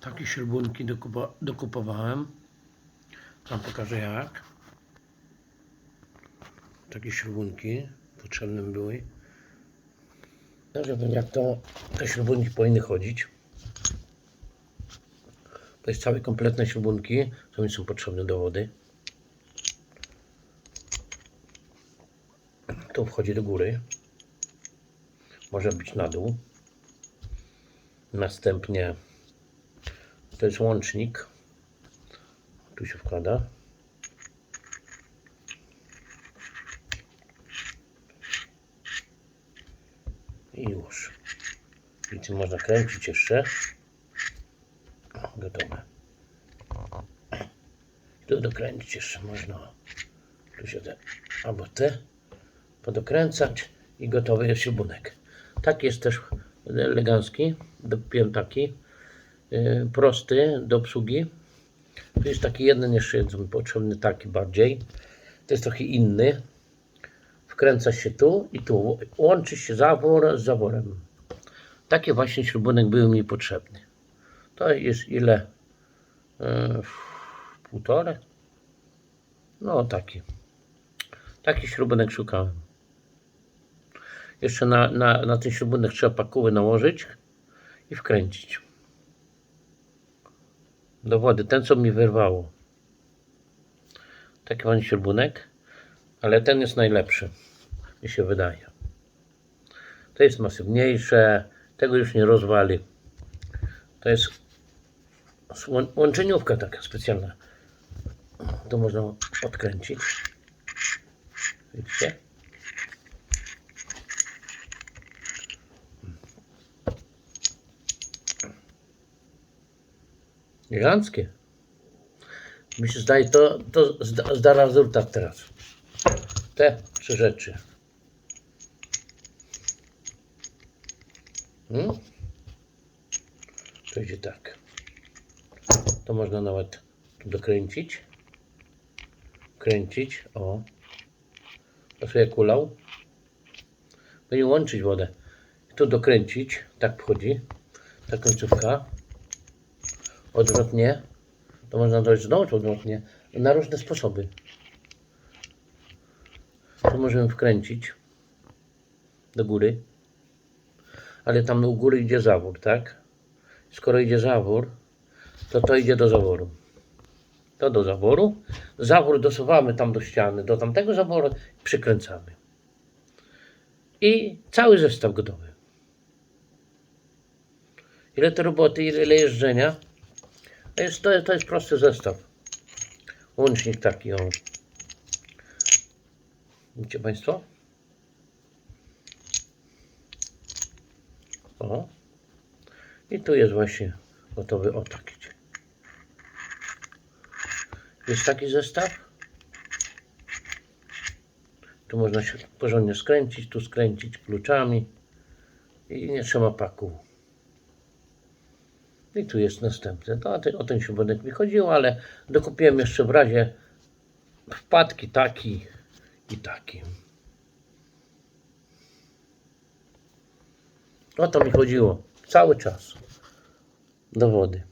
Takie śrubunki dokupa, dokupowałem. Wam pokażę jak. Takie śrubunki potrzebne były. No, żeby jak to te śrubunki powinny chodzić. To jest całe kompletne śrubunki, co mi są potrzebne do wody. Tu wchodzi do góry. Może być na dół. Następnie to jest łącznik. Tu się wkłada. I już. I tu można kręcić jeszcze. Gotowe. Tu dokręcić jeszcze można. Tu się te, albo te podokręcać i gotowy jest śrubunek. Tak jest też elegancki. Dopiąłem taki prosty do obsługi. Tu jest taki jeden jeszcze jest potrzebny taki bardziej. To jest trochę inny. Wkręca się tu i tu. Łączy się zawór z zaworem. Takie właśnie śrubunek był mi potrzebny. To jest ile? Yy, półtora? No taki. Taki śrubunek szukałem. Jeszcze na, na, na ten śrubunek trzeba pakowy nałożyć i wkręcić. Do wody. Ten co mi wyrwało. Taki mam śrubunek. Ale ten jest najlepszy. Mi się wydaje. To jest masywniejsze. Tego już nie rozwali. To jest łą- łączeniówka taka specjalna. To można odkręcić. Widzicie? Eleganckie. Mi się zdaje, to, to zda, rezultat teraz. Te trzy rzeczy. Hmm? To idzie tak. To można nawet tu dokręcić. Kręcić. O. To sobie kulał. I łączyć wodę. Tu dokręcić. Tak wchodzi. Ta końcówka. Odwrotnie. To można znowu odwrotnie. Na różne sposoby. Tu możemy wkręcić. Do góry. Ale tam u góry idzie zawór, tak? Skoro idzie zawór, to to idzie do zaworu. To do zaworu. Zawór dosuwamy tam do ściany, do tamtego zaworu przykręcamy. I cały zestaw gotowy. Ile to roboty, ile jeżdżenia. To jest, to, to jest prosty zestaw. Łącznik taki, o. Widzicie Państwo? O. I tu jest właśnie gotowy o taki. Jest taki zestaw. Tu można się porządnie skręcić, tu skręcić kluczami i nie trzeba paku. I tu jest następny. To o ten, o ten śrubonek mi chodziło, ale dokupiłem jeszcze w razie wpadki taki i taki. O to mi chodziło cały czas do wody.